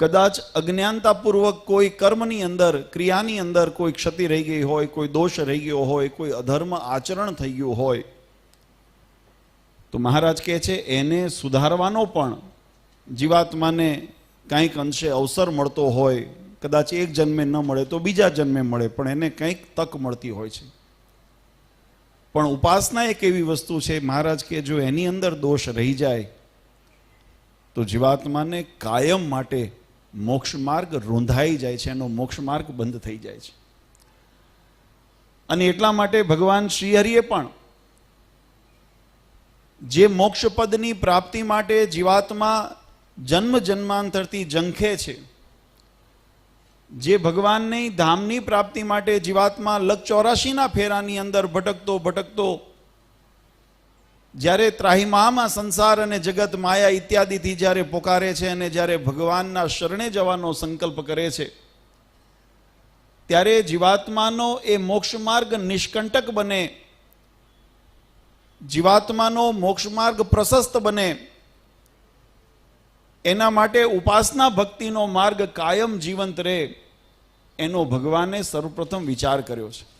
કદાચ અજ્ઞાનતાપૂર્વક કોઈ કર્મની અંદર, ક્રિયાની અંદર કોઈ ક્ષતિ રહી ગઈ હોય, કોઈ દોષ રહી ગયો હોય, કોઈ અધર્મ આચરણ થઈ ગયું હોય, તો મહારાજ કહે છે, એને સુધારવાનો પણ જીવાત્માને કંઈક અંશે અવસર મળતો હોય, કદાચ એક જન્મે ન મળે તો બીજા જન્મે મળે, પણ એને કંઈક તક મળતી હોય છે. પણ ઉપાસના એક એવી વસ્તુ છે, મહારાજ કે જો એની અંદર દોષ રહી જાય, તો જીવાત્માને કાયમ માટે મોક્ષ માર્ગ રૂંધાઈ જાય છે, એનો મોક્ષ માર્ગ બંધ થઈ જાય છે. અને એટલા માટે ભગવાન શ્રીહરિએ પણ જે મોક્ષ પદની પ્રાપ્તિ માટે જીવાત્મા જન્મ જન્માંતરથી જંખે છે, જે ભગવાનની ધામની પ્રાપ્તિ માટે જીવાત્મા લગ ચોરાશીના ફેરાની અંદર ભટકતો ભટકતો જ્યારે ત્રાહિમામાં સંસાર અને જગત માયા ઇત્યાદિથી જ્યારે પોકારે છે અને જ્યારે ભગવાનના શરણે જવાનો સંકલ્પ કરે છે, ત્યારે જીવાત્માનો એ મોક્ષ માર્ગ નિષ્કંટક બને, જીવાત્માનો મોક્ષ માર્ગ પ્રશસ્ત બને, એના માટે ઉપાસના ભક્તિનો માર્ગ કાયમ જીવંત રહે, એનો ભગવાને સર્વપ્રથમ વિચાર કર્યો છે.